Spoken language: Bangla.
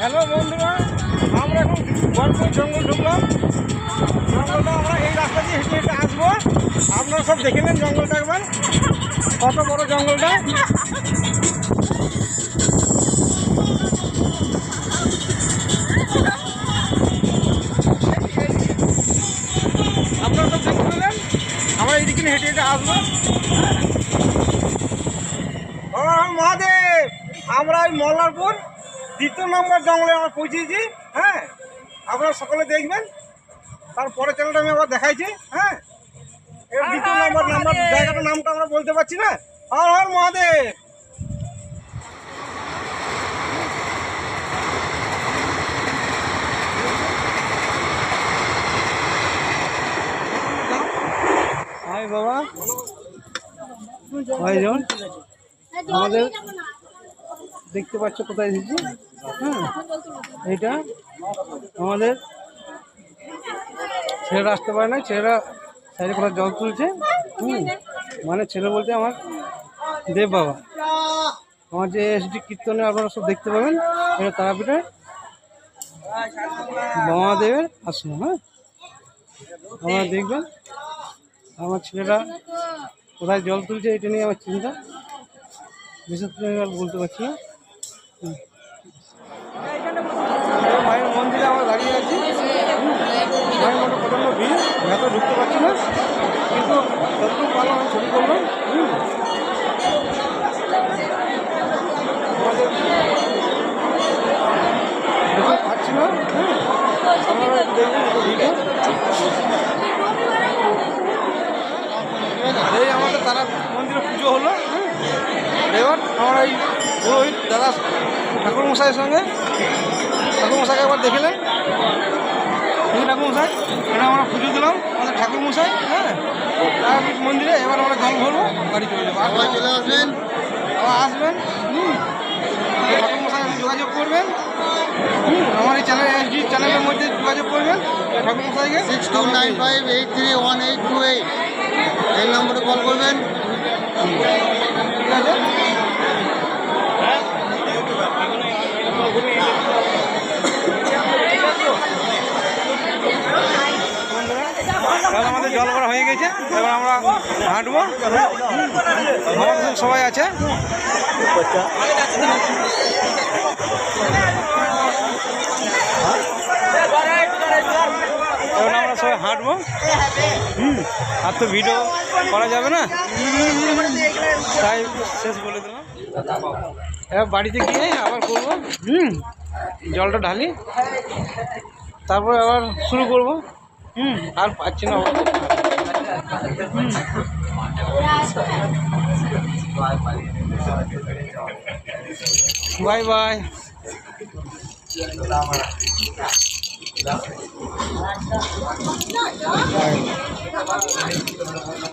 হ্যালো বন্ধুরা, আমরা এখন গল্প জঙ্গল ঢুকলাম। জঙ্গলটা আমরা এই রাস্তা দিয়ে হেঁটে হেঁটে আসব। আপনারা সব দেখে নেন জঙ্গলটা একবার। কত বড় জঙ্গলটা। আপনারা সব দেখে নেন আমরা এইদিকে হেঁটে হেঁটে আসব। মহাদেব, আমরা ওই মল্লারপুর দ্বিতীয় নম্বর জঙ্গলে আমরা পৌঁছেছি হ্যাঁ? আপনারা সকলে দেখবেন। তারপরে চ্যানেলটা আমি আবার দেখাইছি হ্যাঁ? এর দ্বিতীয় নম্বর নাম্বার জায়গাটার নামটা আমরা বলতে পারছি না। হর হর মহাদেব! হাই বাবা। ভাইজন? আমাদের দেখতে পাচ্ছ কোথায় এসেছি হ্যাঁ এটা আমাদের। ছেলেরা আসতে পারে না, ছেলেরা সাইডে কোথাও জল তুলছে। হুম মানে ছেলে বলতে আমার দেব বাবা। আমার যে এসডি কীর্তনে আপনারা সব দেখতে পাবেন, এটা তারাপীঠে মহাদেবের আশ্রম হ্যাঁ। আপনারা দেখবেন, আমার ছেলেরা কোথায় জল তুলছে, এটা নিয়ে আমার চিন্তা। বিশেষ করে বলতে পারছি না। মায়ের মন্দিরে আমরা দাঁড়িয়ে আছি। মায়ের মধ্যে প্রচণ্ড ভিড় ভেতরে ঢুকতে পারছি না। কিন্তু যতটুকু পারলাম, আমি ছবি করলাম দেখতে না। আপনারা একটু দেখবেন একটু এই আমাদের তারা মন্দিরে পুজো হলো। এবার আমরা এই পুরোহিত দাদা ঠাকুর মশাইয়ের সঙ্গে? ঠাকুর মশাইকে একবার দেখলেন? এই ঠাকুর মশাই এটা আমরা পুজো দিলাম আমাদের ঠাকুর মশাই হ্যাঁ মন্দিরে এবার আমরা জল ভরবো বাড়ি চলে যাব। সবাই চলে আসবেন? আবার আসবেন? হুম। এই ঠাকুর মশাই যোগাযোগ করবেন। হুম আমার এই চ্যানেল এসডি চ্যানেলের মধ্যে যোগাযোগ করবেন। ঠাকুর মশাইকে six two nine five eight three one eight two eight. এই নম্বরে কল করবেন। ঠিক আছে? এবার আমাদের জল ভরা হয়ে গেছে। এবার আমরা হাঁটবো। আমাদের সবাই আছে। এবার আমরা সবাই হাঁটবো। হুম, আর তো ভিডিও করা যাবে না। তাই শেষ বলে দিলাম। এবার বাড়িতে গিয়ে আবার করব। হুম, জলটা ঢালি। তারপর আবার শুরু করব। হুম আর পাচ্ছি না বাই বাই